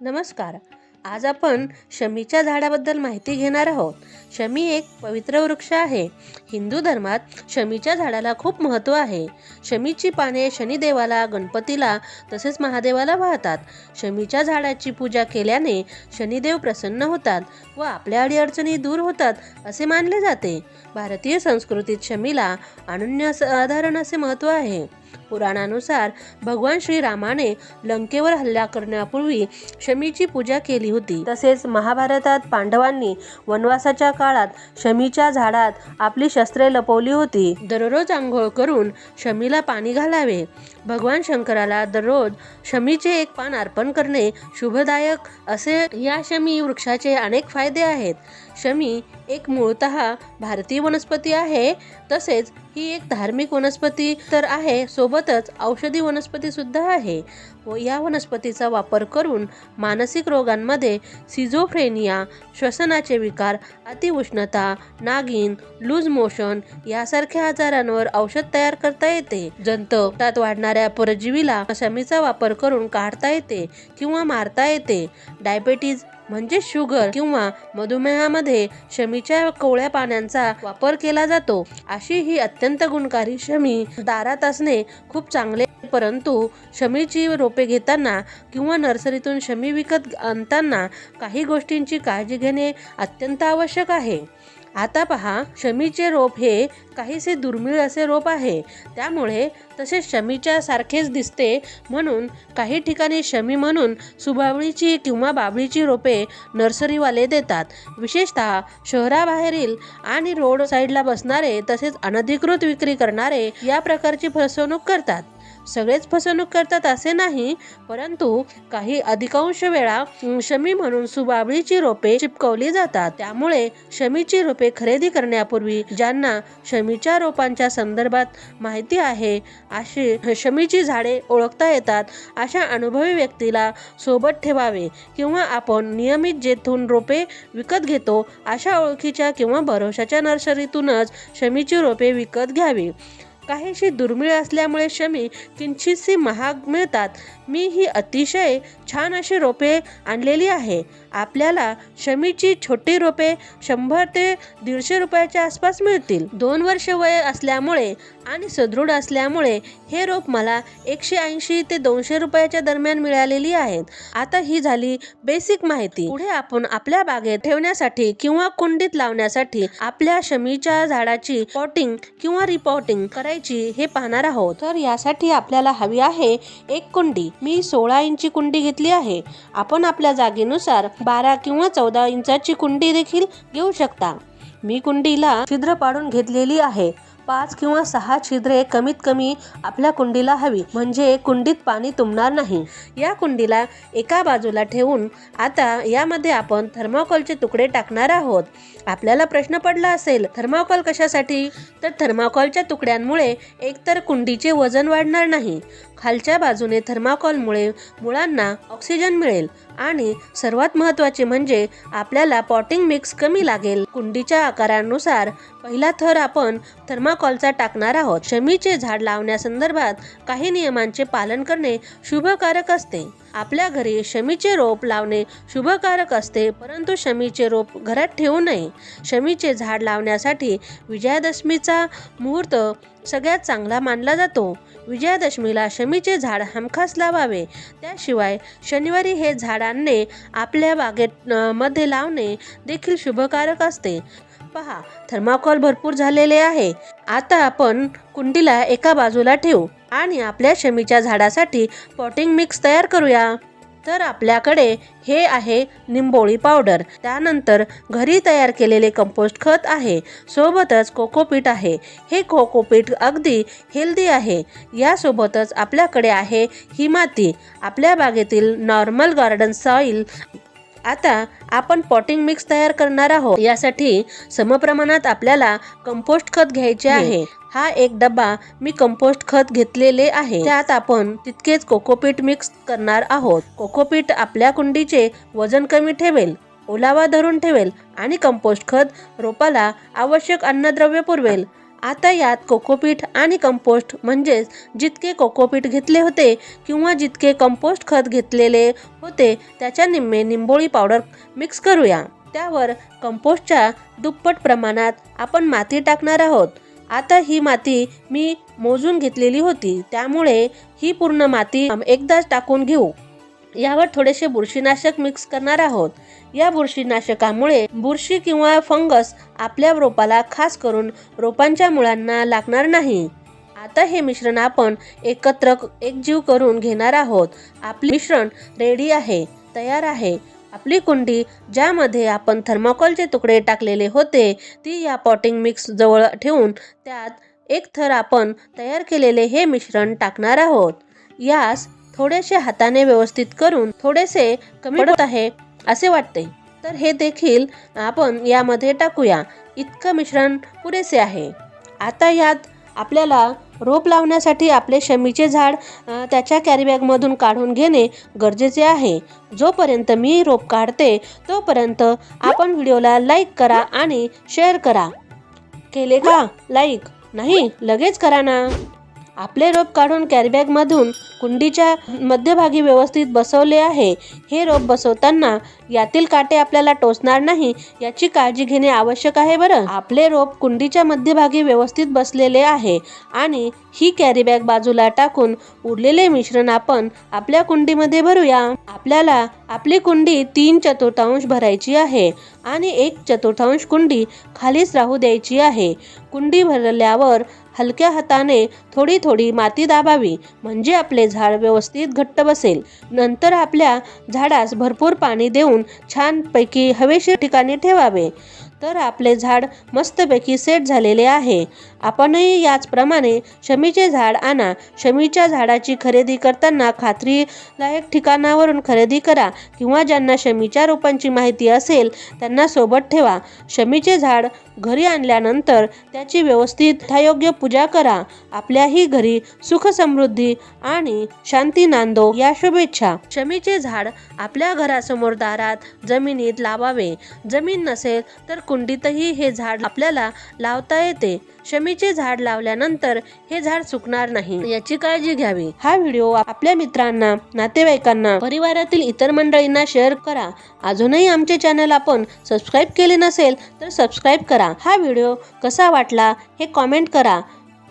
नमस्कार. आज आपण शमीच्या झाडाबद्दल माहिती घेणार आहोत. शमी एक पवित्र वृक्ष आहे. हिंदू धर्मात शमीच्या झाडाला खूप महत्त्व आहे. शमीची पाने शनिदेवाला गणपतीला तसेच महादेवाला वाहतात. शमीच्या झाडाची पूजा केल्याने शनिदेव प्रसन्न होतात व आपल्या अडीअडचणी दूर होतात असे मानले जाते. भारतीय संस्कृतीत शमीला अनन्य साधारण असे महत्त्व आहे. पुराणानुसार भगवान श्रीरामाने लंकेवर हल्ला करण्यापूर्वी शमीची पूजा केली होती. तसेच महाभारतात पांडवांनी वनवासाच्या काळात शमीच्या झाडात आपली शस्त्रे लपवली होती. दररोज आंघोळ करून शमीला पाणी घालावे. भगवान शंकराला दररोज शमीचे एक पान अर्पण करणे शुभदायक असे या शमी वृक्षाचे अनेक फायदे आहेत. शमी एक मूळतः भारतीय वनस्पती आहे. तसेच ही एक धार्मिक वनस्पती तर आहे सोबतच औषधी वनस्पती सुद्धा आहे. व या वनस्पतीचा वापर करून मानसिक रोगांमध्ये सिझोफ्रेनिया श्वसनाचे विकार अतिउष्णता नागिन लूज मोशन यासारख्या आजारांवर औषध तयार करता येते. जंततात वाढणाऱ्या परजीवीला शमीचा वापर करून काढता येते किंवा मारता येते. डायबेटीज म्हणजे शुगर किंवा मधुमेहामध्ये शमीच्या कोवळ्या पाण्याचा वापर केला जातो. अशी ही अत्यंत गुणकारी शमी दारात असणे खूप चांगले परंतु शमीची रोपे घेताना किंवा नर्सरीतून शमी विकत आणताना काही गोष्टींची काळजी घेणे अत्यंत आवश्यक आहे. आता पहा शमीचे रोप हे काहीसे दुर्मिळ असे रोप आहे. त्यामुळे तसे शमीच्या सारखेच दिसते म्हणून काही ठिकाणी शमी म्हणून सुबावळीची किंवा बाबळीची रोपे नर्सरीवाले देतात. विशेषतः शहराबाहेरील आणि रोड साईडला बसणारे तसेच अनधिकृत विक्री करणारे या प्रकारची फसवणूक करतात. सगळेच फसवणूक करतात असे नाही परंतु काही अधिकांश वेळा शमी म्हणून सुबाबळीची रोपे चिपकवली जातात. त्यामुळे शमीची रोपे खरेदी करण्यापूर्वी ज्यांना शमीच्या रोपांच्या संदर्भात माहिती आहे अशी शमीची झाडे ओळखता येतात. अशा अनुभवी व्यक्तीला सोबत ठेवावे किंवा आपण नियमित जेथून रोपे विकत घेतो अशा ओळखीच्या किंवा भरोशाच्या नर्सरीतूनच शमीची रोपे विकत घ्यावी. काहीशी दुर्मिळ असल्यामुळे शमी किंचितशी महाग मिळतात. मी ही अतिशय छान अशी रोपे आणलेली आहे. आपल्याला शमीची छोटी रोपे शंभर ते दीडशे रुपयाच्या आसपास मिळतील. दोन वर्ष वय असल्यामुळे आणि सदृढ असल्यामुळे हे रोप मला एकशे ऐंशी ते दोनशे रुपयाच्या दरम्यान मिळालेली आहेत. आता ही झाली बेसिक माहिती. पुढे आपण आपल्या बागेत ठेवण्यासाठी किंवा कुंडीत लावण्यासाठी आपल्या शमीच्या झाडाची पॉटिंग किंवा रिपॉटिंग करायची हे पाहणार आहोत. तर यासाठी आपल्याला हवी आहे एक कुंडी. मी सोळा इंची कुंडी घेतली आहे. आपण आपल्या जागेनुसार बारा किंवा चौदा इंचाची कुंडी देखील घेऊ शकता. मी कुंडीला छिद्र पाडून घेतलेली आहे. पाच किंवा सहा छिद्रे कमीत कमी आपल्या कुंडीला हवी. म्हणजे कुंडीत पाणी तुंबणार नाही. या कुंडीला एका बाजूला ठेवून आता यामध्ये आपण थर्माकोलचे तुकडे टाकणार आहोत. आपल्याला प्रश्न पडला असेल थर्माकोल कशासाठी? तर थर्माकोलच्या तुकड्यांमुळे एकतर कुंडीचे वजन वाढणार नाही. खालच्या बाजूने थर्माकोलमुळे मुळांना ऑक्सिजन मिळेल. आणि सर्वात महत्त्वाचे म्हणजे आपल्याला पॉटिंग मिक्स कमी लागेल. कुंडीच्या आकारानुसार पहिला थर आपण थर्माकॉलचा टाकणार आहोत. शमीचे झाड लावण्यासंदर्भात काही नियमांचे पालन करणे शुभकारक असते. आपल्या घरी शमीचे रोप लावणे शुभकारक असते परंतु शमीचे रोप घरात ठेवू नये. शमीचे झाड लावण्यासाठी विजयादशमीचा मुहूर्त सगळ्यात चांगला मानला जातो. विजयादशमीला शमीचे झाड हमखास लावावे. त्याशिवाय शनिवारी हे झाड आणणे आपल्या बागेत मध्ये लावणे देखील शुभकारक असते. पहा थर्माकोल भरपूर झालेले आहे. आता आपण कुंडीला एका बाजूला ठेवू आणि आपल्या शमीच्या झाडासाठी पॉटिंग मिक्स तयार करूया. तर आपल्याकडे हे आहे निंबोळी पावडर त्यानंतर घरी तयार केलेले कंपोस्ट खत आहे. सोबतच कोकोपीट आहे. हे कोकोपीट अगदी हेल्दी आहे. यासोबतच आपल्याकडे आहे ही माती आपल्या बागेतील नॉर्मल गार्डन सॉईल आता आपण पॉटिंग मिक्स तयार करणार आहोत. यासाठी समप्रमाणात आपल्याला कंपोस्ट खत घ्यायचे आहे. हा एक डब्बा मी कंपोस्ट खत घेतलेले आहे. त्यात आपण तितकेच कोकोपीट मिक्स करणार आहोत. कोकोपीट आपल्या कुंडीचे वजन कमी ठेवेल ओलावा धरून ठेवेल आणि कंपोस्ट खत रोपाला आवश्यक अन्नद्रव्य पुरवेल. आता यात कोकोपीट आणि कंपोस्ट म्हणजेच जितके कोकोपीट घेतले होते किंवा जितके कंपोस्ट खत घेतलेले होते त्याच्या निम्मे निंबोळी पावडर मिक्स करूया. त्यावर कंपोस्टच्या दुप्पट प्रमाणात आपण माती टाकणार आहोत. आता ही माती मी मोजून घेतलेली होती त्यामुळे ही पूर्ण माती एकदाच टाकून घेऊ. यावर थोडेसे बुरशीनाशक मिक्स करणार आहोत. या बुरशीनाशकामुळे बुरशी किंवा फंगस आपल्या रोपाला खास करून रोपांच्या मुळांना लागणार नाही. आता हे मिश्रण आपण एकत्र एकजीव करून घेणार आहोत. आपले मिश्रण रेडी आहे तयार आहे. आपली कुंडी ज्यामध्ये आपण थर्माकोलचे तुकडे टाकलेले होते ती या पॉटिंग मिक्स जवळ ठेवून त्यात एक थर आपण तयार केलेले हे मिश्रण टाकणार आहोत. यास थोडेसे हाताने व्यवस्थित करून थोडेसे कमी पडत आहे असे वाटते. तर हे देखील आपण यामध्ये टाकूया. इतकं मिश्रण पुरेसे आहे. आता यात आपल्याला रोप लावण्यासाठी आपले शमीचे झाड त्याच्या कॅरीबॅगमधून काढून घेणे गरजेचे आहे. जोपर्यंत मी रोप काढते तोपर्यंत आपण व्हिडिओला लाईक करा आणि शेअर करा. केले का? लाईक नाही? लगेच करा ना. आपले रोप काढून कॅरीबॅगमधून कुंडीच्या मध्यभागी व्यवस्थित बसवले आहे. हे रोप बसवताना यातील काटे आपल्याला टोचणार नाही याची काळजी घेणे आवश्यक आहे बरं. आपले रोप कुंडीच्या मध्यभागी व्यवस्थित बसलेले आहे आणि ही कॅरीबॅग बाजूला टाकून उरलेले मिश्रण आपण आपल्या कुंडीमध्ये भरूया. आपल्याला आपली कुंडी तीन चतुर्थांश भरायची आहे आणि एक चतुर्थांश कुंडी खालीच राहू द्यायची आहे. कुंडी भरल्यावर हलक्या हाताने थोडी थोडी माती दाबावी म्हणजे आपले झाड व्यवस्थित घट्ट बसेल. नंतर आपल्या झाडास भरपूर पाणी देऊन छानपैकी हवेशीर ठिकाणी ठेवावे. तर आपले झाड मस्तपैकी सेट झालेले आहे. आपणही याचप्रमाणे शमीचे झाड आणा. शमीच्या झाडाची खरेदी करताना खात्रीलायक ठिकाणावरून खरेदी करा किंवा ज्यांना शमीच्या रोपांची माहिती असेल त्यांना सोबत ठेवा. शमीचे झाड घरी आणल्यानंतर त्याची व्यवस्थित योग्य पूजा करा. आपल्याही घरी सुख समृद्धी आणि शांती नांदो या शुभेच्छा. शमीचे झाड आपल्या घरासमोर दारात जमिनीत लावावे. जमीन नसेल तर कुंडीतही हे झाड आपल्याला लावता येते. शमीचे झाड लावल्यानंतर हे झाड सुकणार नाही. याची काळजी घ्यावी. हा व्हिडिओ आपल्या मित्रांना नातेवाईकांना परिवारातील इतर मंडळींना शेअर करा. अजूनही आमचे चॅनल आपण सबस्क्राईब केले नसेल तर सबस्क्राईब करा. हा व्हिडिओ कसा वाटला हे कॉमेंट करा.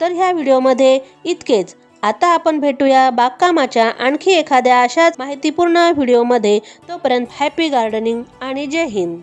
तर ह्या व्हिडिओमध्ये इतकेच. आता आपण भेटूया बागकामाच्या आणखी एखाद्या अशाच माहितीपूर्ण व्हिडिओमध्ये. तोपर्यंत हॅपी गार्डनिंग आणि जय हिंद.